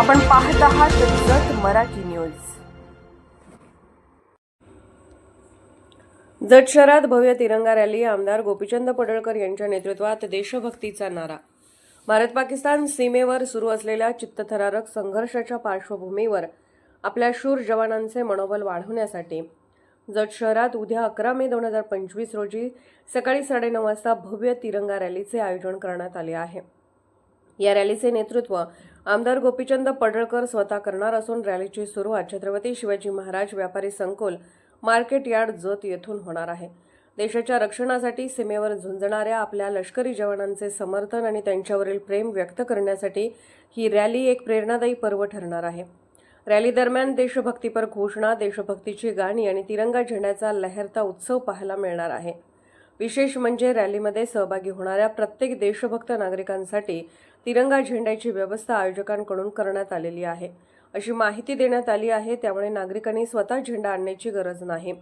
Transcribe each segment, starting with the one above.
आपण पाहत आहात जत मराठी न्यूज. जत शहरात भव्य तिरंगा रॅली आमदार गोपीचंद पडळकर यांच्या नेतृत्वात देशभक्तीचा नारा. भारत पाकिस्तान सीमेवर सुरू असलेल्या चित्तथरारक संघर्षाच्या पार्श्वभूमीवर आपल्या शूर जवानांचे मनोबल वाढवण्यासाठी जत शहरात उद्या अकरा मे दोन हजार पंचवीस रोजी सकाळी साडेनऊ वाजता भव्य तिरंगा रॅलीचे आयोजन करण्यात आले आहे. या रॅलीचे नेतृत्व आमदार गोपीचंद पडळकर स्वतः करणार असून रॅलीची सुरुवात छत्रपती शिवाजी महाराज व्यापारी संकुल मार्केट यार्ड जत येथून होणार आहे. देशाच्या रक्षणासाठी सीमेवर झुंजणाऱ्या आपल्या लष्करी जवानांचे समर्थन आणि त्यांच्यावरील प्रेम व्यक्त करण्यासाठी ही रॅली एक प्रेरणादायी पर्व ठरणार आहे. रॅली दरम्यान देशभक्तीपर घोषणा देशभक्तीची गाणी आणि तिरंगा झेंड्याचा लहरता उत्सव पाहायला मिळणार आहे. विशेष म्हणजे रॅलीमध्ये सहभागी होणाऱ्या प्रत्येक देशभक्त नागरिकांसाठी तिरंगा झेंड्याची व्यवस्था आयोजकांकडून करण्यात आलेली आहे. अशी माहिती देण्यात आली आहे त्यामुळे नागरिकांनी स्वतः झेंडा आणण्याची गरज नाही.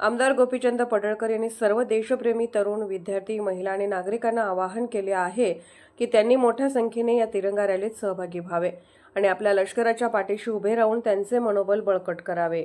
आमदार गोपीचंद पडळकर यांनी सर्व देशप्रेमी तरुण विद्यार्थी महिला आणि नागरिकांना आवाहन केले आहे की त्यांनी मोठ्या संख्येने या तिरंगा रॅलीत सहभागी व्हावे आणि आपल्या लष्कराच्या पाठीशी उभे राहून त्यांचे मनोबल बळकट करावे.